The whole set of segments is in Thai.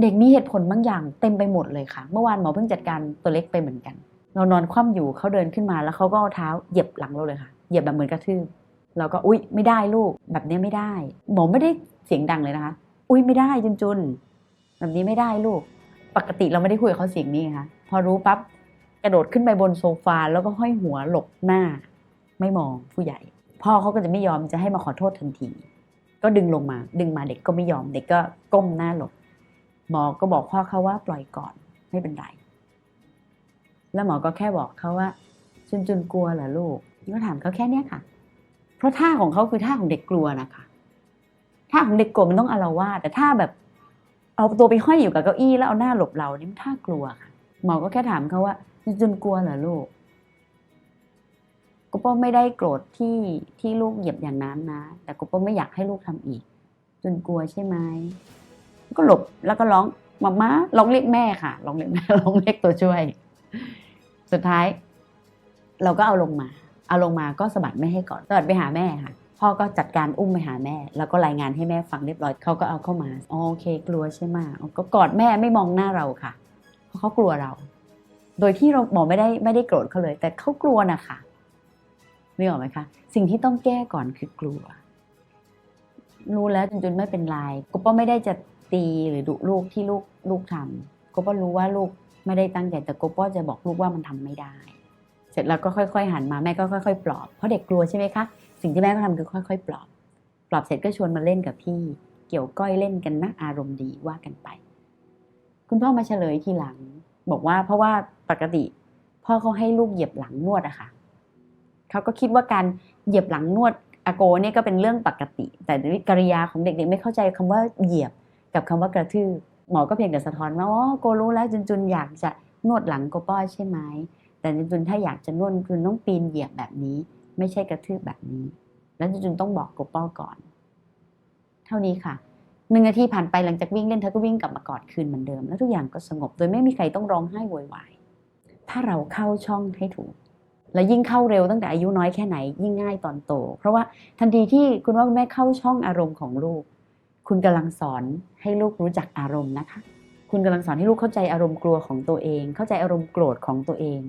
เด็กมีเหตุผลบางอย่างเต็มไปหมดเลยค่ะ เมื่อวานหมอเพิ่งจัดการตัวเล็กไปเหมือนกัน เรานอนคว่ำอยู่เขาเดินขึ้นมาแล้วเขาก็เอาเท้าเหยียบหลังเราเลยค่ะ เหยียบแบบเหมือนกระทืบเราก็อุ๊ยไม่ได้ลูกแบบนี้ไม่ได้ หมอไม่ได้เสียงดังเลยนะคะ อุ๊ยไม่ได้จุนจุนแบบนี้ไม่ได้ลูก ปกติเราไม่ได้คุยกับเขาเสียงนี้ค่ะ พอรู้ปั๊บกระโดดขึ้นไปบนโซฟาแล้วก็ห้อยหัวหลบหน้า ไม่มองผู้ใหญ่ พ่อเขาก็จะไม่ยอมจะให้มาขอโทษทันที ก็ดึงลงมา ดึงมาเด็กก็ไม่ยอมเด็กก็ก้มหน้าหลบ หมอก็บอกพ่อเขาว่าปล่อยก่อนไม่เป็นไร แล้วหมอก็แค่บอกเขาว่าจุนจุนกลัวเหรอลูกก็ถามเขาแค่เนี้ยค่ะ เพราะท่าของเขาคือท่าของเด็กกลัวนะคะท่าของเด็กกลัวมันต้องอารวาสแต่ท่าแบบ เอาตัวไปห้อยอยู่กับเก้าอี้แล้วเอาหน้าหลบเรานี่มันท่ากลัวค่ะ หมอก็แค่ถามเขาว่าจุนจุนกลัวเหรอลูกกูป้อไม่ได้โกรธที่ที่ลูกเหยียบอย่างนั้นนะ แต่กูป้อไม่อยากให้ลูกทำอีกจุนกลัวใช่ไหม ก็หลบแล้วก็ร้องมาม่าร้องเรียกแม่ค่ะร้องเรียกแม่ร้องเรียกตัวช่วย สุดท้าย เราก็เอาลงมา เอาลงมาก็สะบัดไม่ให้ก่อนสะบัดไปหาแม่ค่ะ พ่อก็จัดการอุ้มไปหาแม่ แล้วก็รายงานให้แม่ฟังเรียบร้อยเขาก็เอาเข้ามาโอเค กลัวใช่ไหมก็กอดแม่ไม่มองหน้าเราค่ะเพราะเขากลัวเรา โดยที่เราหมอไม่ได้ไม่ได้โกรธเขาเลย แต่เขากลัวนะคะนึกออกไหมคะ สิ่งที่ต้องแก้ก่อนคือกลัว รู้แล้วจนจนไม่เป็นไรก็ป้าไม่ได้จะ ตีหรือดุลูกที่ลูกลูกทำก็ป้ารู้ว่าลูกไม่ได้ตั้งใจแต่ก็ป้าจะบอกลูกว่ามันทำไม่ได้ เสร็จแล้วก็ค่อย ๆ หันมาแม่ก็ค่อยๆปลอบเพราะเด็กกลัวใช่ไหมคะสิ่งที่แม่ก็ทำคือค่อย ๆ ปลอบ ปลอบเสร็จก็ชวนมาเล่นกับพี่ เกี่ยวก้อยเล่นกันนะอารมณ์ดีว่ากันไป คุณพ่อมาเฉลยทีหลัง บอกว่าเพราะว่าปกติ พ่อเขาให้ลูกเหยียบหลังนวดอะค่ะเขาก็คิดว่าการเหยียบหลังนวดอาโกเนี่ยก็เป็นเรื่องปกติ แต่กริยาของเด็กๆไม่เข้าใจคำว่าเหยียบ กับคำว่ากระทืบหมอก็เพียงแต่สะท้อนว่าอ๋อโกรู้แล้วจุนจุนอยากจะนวดหลังโกป้อใช่ไหมแต่จุนจุนถ้าอยากจะนวดจุนต้องปีนเหยียบแบบนี้ ไม่ใช่กระทืบแบบนี้ แล้วจุนจุนต้องบอกโกป้อก่อน เท่านี้ค่ะหนึ่งนาทีผ่านไปหลังจากวิ่งเล่นเธอก็วิ่งกลับมากอดคืนเหมือนเดิม แล้วทุกอย่างก็สงบโดยไม่มีใครต้องร้องไห้โวยวายถ้าเราเข้าช่องให้ถูก และยิ่งเข้าเร็วตั้งแต่อายุน้อยแค่ไหนยิ่งง่ายตอนโต เพราะว่าทันทีที่คุณว่าคุณแม่เข้าช่องอารมณ์ของลูก คุณกำลังสอนให้ลูกรู้จักอารมณ์นะคะ คุณกำลังสอนให้ลูกเข้าใจอารมณ์กลัวของตัวเอง เข้าใจอารมณ์โกรธของตัวเอง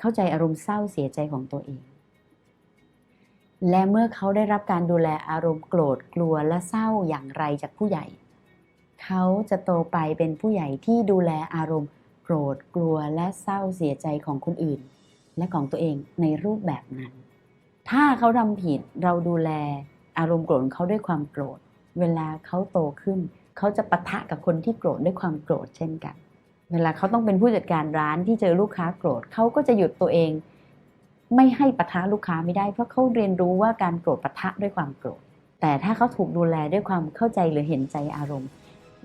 เข้าใจอารมณ์เศร้าเสียใจของตัวเอง และเมื่อเขาได้รับการดูแลอารมณ์โกรธกลัวและเศร้าอย่างไรจากผู้ใหญ่ เขาจะโตไปเป็นผู้ใหญ่ที่ดูแลอารมณ์โกรธกลัวและเศร้าเสียใจของคนอื่น และของตัวเองในรูปแบบนั้น ถ้าเขาทำผิดเราดูแลอารมณ์โกรธเขาด้วยความโกรธ เวลาเขาโตขึ้น เขาจะปะทะกับคนที่โกรธด้วยความโกรธเช่นกัน เวลาเขาต้องเป็นผู้จัดการร้านที่เจอลูกค้าโกรธเขาก็จะหยุดตัวเอง ไม่ให้ปะทะลูกค้าไม่ได้ เพราะเขาเรียนรู้ว่าการโกรธปะทะด้วยความโกรธ แต่ถ้าเขาถูกดูแลด้วยความเข้าใจหรือเห็นใจอารมณ์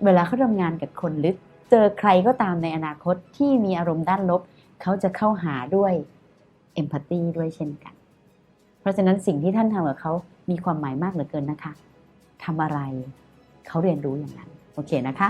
เวลาเขาทำงานกับคนหรือเจอใครก็ตามในอนาคตที่มีอารมณ์ด้านลบ เขาจะเข้าหาด้วยเอมพัตตีด้วยเช่นกัน เพราะฉะนั้นสิ่งที่ท่านทำกับเขามีความหมายมากเหลือเกินนะคะ ทำอะไร เขาเรียนรู้อย่างนั้น โอเคนะคะ